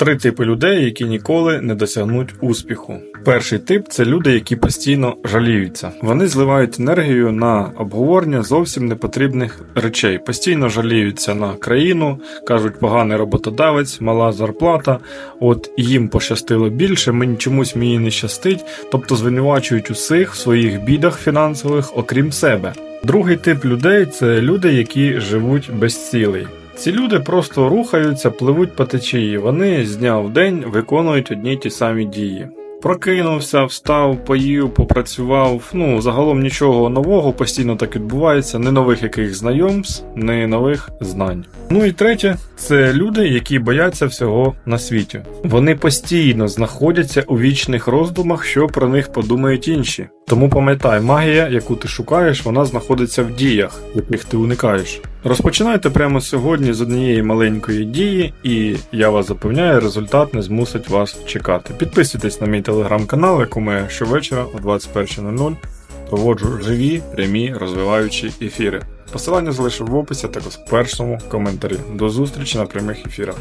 Три типи людей, які ніколи не досягнуть успіху. Перший тип це люди, які постійно жаліються. Вони зливають енергію на обговорення зовсім непотрібних речей. Постійно жаліються на країну, кажуть, поганий роботодавець, мала зарплата. От їм пощастило більше, мені чомусь мені не щастить. Тобто звинувачують усіх в своїх бідах фінансових, окрім себе. Другий тип людей це люди, які живуть без цілей. Ці люди просто рухаються, пливуть по течії. Вони з дня в день виконують одні й ті самі дії. Прокинувся, встав, поїв, попрацював. Ну, загалом нічого нового постійно так відбувається, не нових яких знайомств, не нових знань. Ну і третє, це люди, які бояться всього на світі. Вони постійно знаходяться у вічних роздумах, що про них подумають інші. Тому пам'ятай, магія, яку ти шукаєш, вона знаходиться в діях, яких ти уникаєш. Розпочинайте прямо сьогодні з однієї маленької дії, і я вас запевняю, результат не змусить вас чекати. Підписуйтесь на мій телеграм-канал, якому я щовечора о 21.00 проводжу живі, прямі, розвиваючі ефіри. Посилання залишу в описі, також в першому коментарі. До зустрічі на прямих ефірах.